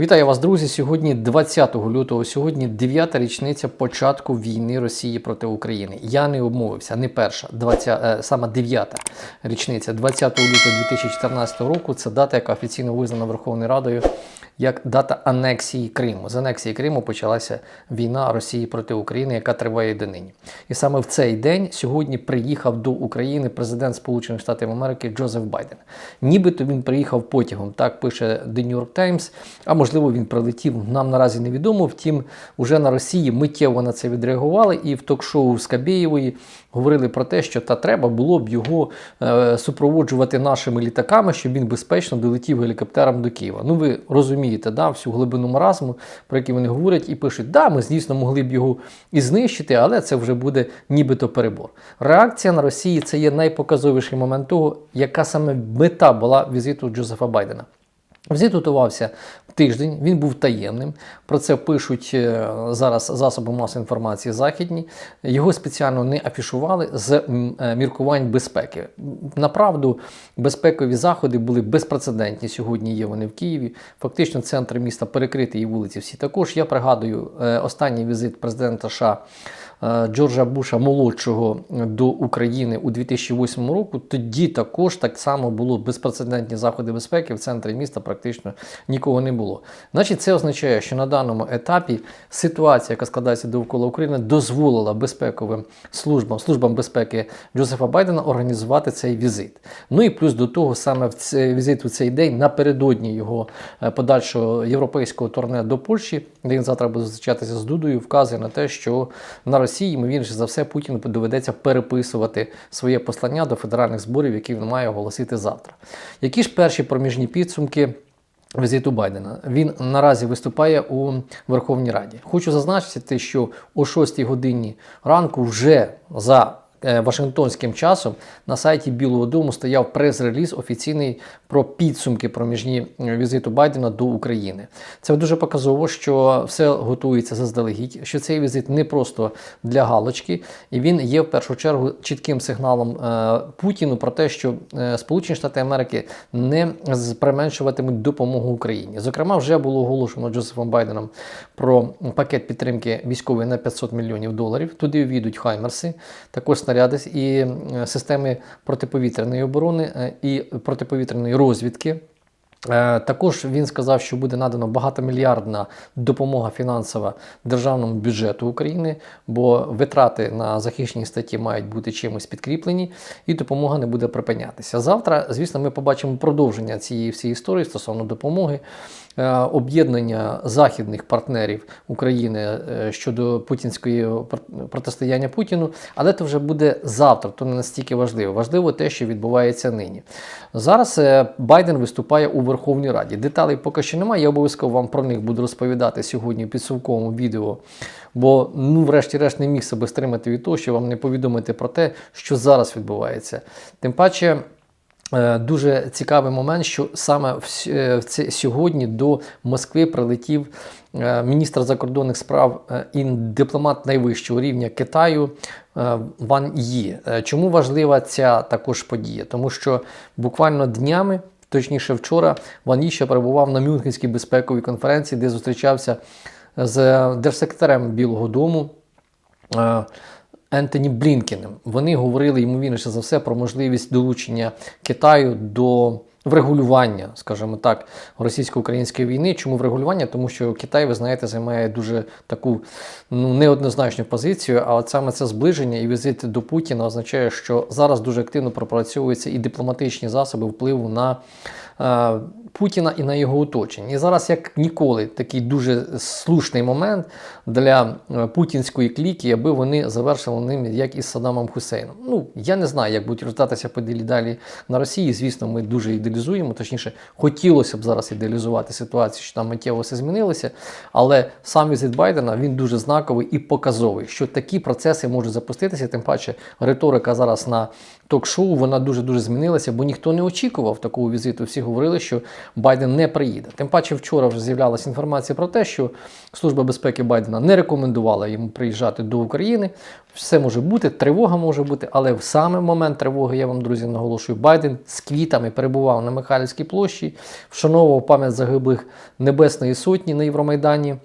Вітаю вас, друзі. Сьогодні 20 лютого, сьогодні 9-та річниця початку війни Росії проти України. Я не обмовився, не перша, 20, е, саме 9-та річниця, 20 лютого 2014 року. Це дата, яка офіційно визнана Верховною Радою як дата анексії Криму. З анексії Криму почалася війна Росії проти України, яка триває донині. І саме в цей день сьогодні приїхав до України президент Сполучених Штатів Америки Джозеф Байден. Нібито він приїхав потягом, так пише The New York Times, а можливо він прилетів. Нам наразі невідомо. Втім, уже на Росії миттєво на це відреагували, і в ток-шоу Скабєєвої говорили про те, що та треба було б його е, супроводжувати нашими літаками, щоб він безпечно долетів гелікоптером до Києва. Ну ви розумієте, да, всю глибину маразму, про який вони говорять, і пишуть, да, ми, звісно, могли б його і знищити, але це вже буде нібито перебор. Реакція на Росії це є найпоказовіший момент того, яка саме мета була візиту Джозефа Байдена. Візит готувався тиждень, він був таємним. Про це пишуть е, зараз засоби масової інформації західні. Його спеціально не афішували з е, міркувань безпеки. Направду, безпекові заходи були безпрецедентні. Сьогодні є вони в Києві. Фактично, центр міста перекритий і вулиці всі також. Я пригадую е, останній візит президента США. Е, Джорджа Буша молодшого до України у 2008 року. Тоді також так само було безпрецедентні заходи безпеки в центрі міста. Практично нікого не було. Значить, це означає, що на даному етапі ситуація, яка складається довкола України, дозволила безпековим службам, службам безпеки Джозефа Байдена організувати цей візит. Ну і плюс до того, саме в цей візит у цей день, напередодні його е, подальшого європейського турне до Польщі, де він завтра буде зустрічатися з Дудою, вказує на те, що на Росії, ймовірніше за все, Путіну доведеться переписувати своє послання до федеральних зборів, які він має оголосити завтра. Які ж перші проміжні підсумки? Візиту Байдена він наразі виступає у Верховній Раді. Хочу зазначити, що о 6 годині ранку вже за Вашингтонським часом на сайті Білого Дому стояв прес-реліз офіційний про підсумки проміжні е, візиту Байдена до України. Це дуже показово, що все готується заздалегідь, що цей візит не просто для галочки, і він є в першу чергу чітким сигналом е, Путіну про те, що е, Сполучені Штати Америки не применшуватимуть допомогу Україні. Зокрема, вже було оголошено Джозефом Байденом про пакет підтримки військової на 500 мільйонів доларів. Туди увійдуть хаймерси, також снаряди і е, системи протиповітряної оборони е, і протиповітряної розвідки. Е, Також він сказав, що буде надано багатомільярдна допомога фінансова державному бюджету України, бо витрати на захищені статті мають бути чимось підкріплені, і допомога не буде припинятися. Завтра, звісно, ми побачимо продовження цієї всієї історії стосовно допомоги, е, об'єднання західних партнерів України е, щодо путінської протистояння Путіну, але це вже буде завтра, то не настільки важливо. Важливо те, що відбувається нині. Зараз Байден виступає у Верховній Раді. Деталей поки що немає. Я обов'язково вам про них буду розповідати сьогодні в підсумковому відео. Бо, ну, врешті-решт, не міг себе стримати від того, що вам не повідомити про те, що зараз відбувається. Тим паче. Е, Дуже цікавий момент, що саме в е, сьогодні до Москви прилетів е, міністр закордонних справ і дипломат найвищого рівня Китаю Ван. Е, Чому важлива ця також подія? Тому що буквально днями, точніше вчора, Ван ще перебував на Мюнхенській безпековій конференції, де зустрічався з держсекретарем Білого Дому. е, Ентоні Блінкіним Вони говорили, ймовірніше за все, про можливість долучення Китаю до врегулювання, скажімо так, російсько-української війни. Чому врегулювання? Тому що Китай, ви знаєте, займає дуже таку ну, неоднозначну позицію. А от саме це зближення і візит до Путіна означає, що зараз дуже активно пропрацьовуються і дипломатичні засоби впливу на е, Путіна і на його оточення. І зараз, як ніколи, такий дуже слушний момент для е, путінської кліки, аби вони завершили ним, як із Саддамом Хусейном. Ну, я не знаю, як будуть розвиватися події далі на Росії. Звісно, ми дуже ідеалізуємо. Точніше, хотілося б зараз ідеалізувати ситуацію, що там миттєво все змінилося. Але сам візит Байдена він дуже знаковий і показовий, що такі процеси можуть запуститися. Тим паче, риторика зараз на ток-шоу вона дуже дуже змінилася, бо ніхто не очікував такого візиту. Всі говорили, що Байден не приїде. Тим паче, вчора вже з'являлася інформація про те, що Служба безпеки Байдена не рекомендувала йому приїжджати до України. Все може бути, тривога може бути, але в саме момент тривоги, я вам, друзі, наголошую, Байден з квітами перебував на Михайлівській площі, вшановував пам'ять загиблих Небесної Сотні на Євромайдані.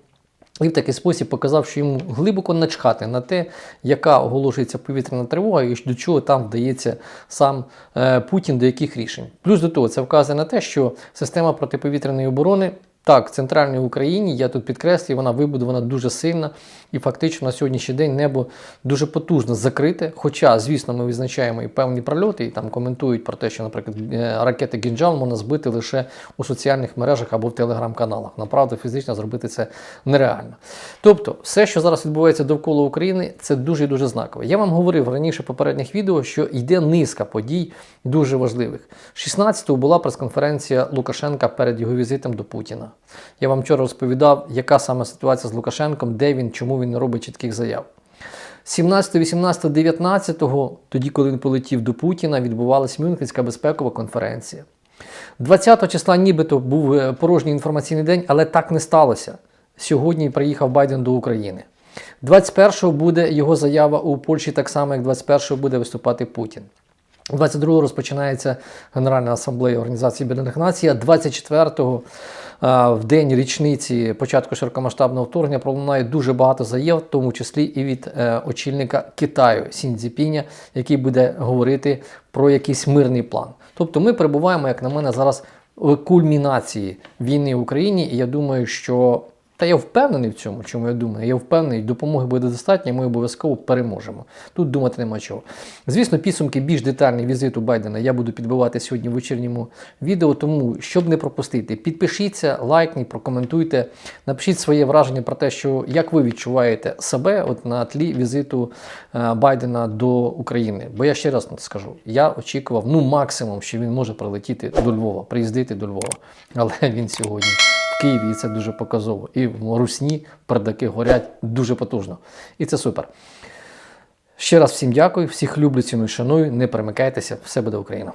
І в такий спосіб показав, що йому глибоко начхати на те, яка оголошується повітряна тривога і до чого там вдається сам е, Путін до яких рішень. Плюс до того, це вказує на те, що система протиповітряної оборони. Так, в центральній Україні, я тут підкреслюю, вона вибудована дуже сильно, і фактично на сьогоднішній день небо дуже потужно закрите. Хоча, звісно, ми відзначаємо і певні прольоти, і там коментують про те, що, наприклад, е, ракети Гінджал можна збити лише у соціальних мережах або в телеграм-каналах. Направду, фізично зробити це нереально. Тобто, все, що зараз відбувається довкола України, це дуже і дуже знаково. Я вам говорив раніше в попередніх відео, що йде низка подій дуже важливих. 16-го була прес-конференція Лукашенка перед його візитом до Путіна. Я вам вчора розповідав, яка саме ситуація з Лукашенком, де він, чому він не робить чітких заяв. 17, 18, 19, тоді, коли він полетів до Путіна, відбувалася Мюнхенська безпекова конференція. 20 числа нібито був е, порожній інформаційний день, але так не сталося. Сьогодні приїхав Байден до України. 21-го буде його заява у Польщі, так само, як 21-го буде виступати Путін. 22-го розпочинається Генеральна асамблея Організації Об'єднаних Націй, а 24-го в день річниці початку широкомасштабного вторгнення пролунає дуже багато заяв, в тому числі і від е, очільника Китаю Сін Цзіпіня, який буде говорити про якийсь мирний план. Тобто ми перебуваємо, як на мене, зараз в кульмінації війни в Україні, і я думаю, що та я впевнений в цьому, чому я думаю. Я впевнений, допомоги буде достатньо, ми обов'язково переможемо. Тут думати нема чого. Звісно, підсумки більш детальні візиту Байдена я буду підбивати сьогодні в вечірньому відео. Тому, щоб не пропустити, підпишіться, лайкніть, прокоментуйте, напишіть своє враження про те, що як ви відчуваєте себе от на тлі візиту е, Байдена до України. Бо я ще раз скажу, я очікував ну максимум, що він може прилетіти до Львова, приїздити до Львова. Але він сьогодні. Києві і це дуже показово. І в Русні пердаки горять дуже потужно. І це супер. Ще раз всім дякую, всіх люблю, ціную, шаную. Не перемикайтеся, все буде Україна.